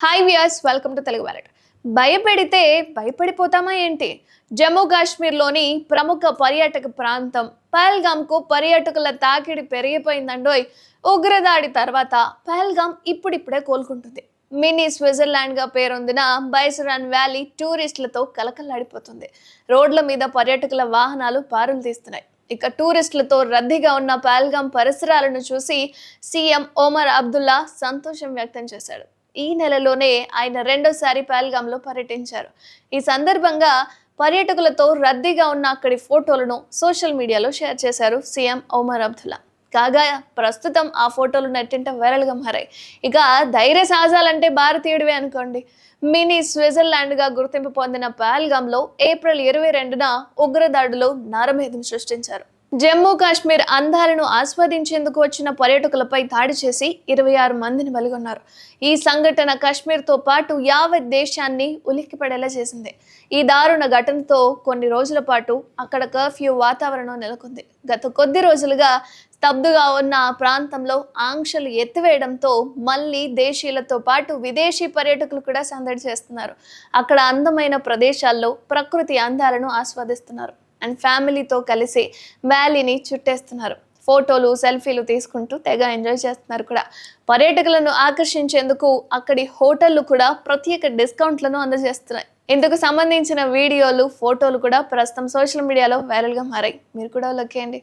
Hi viewers welcome to Telugu wallet భయపెడితే భయపడిపోతామా ఏంటి? జమ్మూ కాశ్మీర్లోని ప్రముఖ పర్యాటక ప్రాంతం పహల్గామ్కు పర్యాటకుల తాకిడి పెరిగిపోయిందండోయ్. ఉగ్రదాడి తర్వాత పహల్గామ్ ఇప్పుడిప్పుడే కోలుకుంటుంది. మినీ స్విట్జర్లాండ్గా పేరొందిన బైసరాన్ వ్యాలీ టూరిస్టులతో కలకలాడిపోతుంది. రోడ్ల మీద పర్యాటకుల వాహనాలు పారులు తీస్తున్నాయి. ఇక టూరిస్టులతో రద్దీగా ఉన్న పహల్గామ్ పరిసరాలను చూసి సీఎం ఒమర్ అబ్దుల్లా సంతోషం వ్యక్తం చేశాడు. ఈ నెలలోనే ఆయన రెండోసారి పహల్గామ్లో పర్యటించారు. ఈ సందర్భంగా పర్యాటకులతో రద్దీగా ఉన్న అక్కడి ఫోటోలను సోషల్ మీడియాలో షేర్ చేశారు సీఎం ఒమర్ అబ్దుల్లా. కాగా ప్రస్తుతం ఆ ఫోటోలు నెట్టింట వైరల్గా మారాయి. ఇక ధైర్య సాహసాలంటే భారతీయుడివే అనుకోండి. మినీ స్విట్జర్లాండ్గా గుర్తింపు పొందిన పహల్గామ్లో ఏప్రిల్ ఇరవై రెండున ఉగ్రదాడులు నరమేధం సృష్టించారు. జమ్మూ కాశ్మీర్ అందాలను ఆస్వాదించేందుకు వచ్చిన పర్యాటకులపై దాడి చేసి ఇరవై ఆరు మందిని బలిగొన్నారు ఈ సంఘటన కాశ్మీర్తో పాటు యావత్ దేశాన్ని ఉలిక్కిపడేలా చేసింది. ఈ దారుణ ఘటనతో కొన్ని రోజుల పాటు అక్కడ కర్ఫ్యూ వాతావరణం నెలకొంది. గత కొద్ది రోజులుగా స్తబ్దుగా ఉన్న ఆ ప్రాంతంలో ఆంక్షలు ఎత్తివేయడంతో మళ్ళీ దేశీయులతో పాటు విదేశీ పర్యాటకులు కూడా సందడి చేస్తున్నారు. అక్కడ అందమైన ప్రదేశాల్లో ప్రకృతి అందాలను ఆస్వాదిస్తున్నారు. అండ్ ఫ్యామిలీతో కలిసి వ్యాలీని చుట్టేస్తున్నారు. ఫోటోలు సెల్ఫీలు తీసుకుంటూ తెగ ఎంజాయ్ చేస్తున్నారు కూడా. పర్యాటకులను ఆకర్షించేందుకు అక్కడి హోటళ్ళు కూడా ప్రత్యేక డిస్కౌంట్లను అందజేస్తున్నాయి. ఇందుకు సంబంధించిన వీడియోలు ఫోటోలు కూడా ప్రస్తుతం సోషల్ మీడియాలో వైరల్గా మారాయి. మీరు కూడా లొక్కేయండి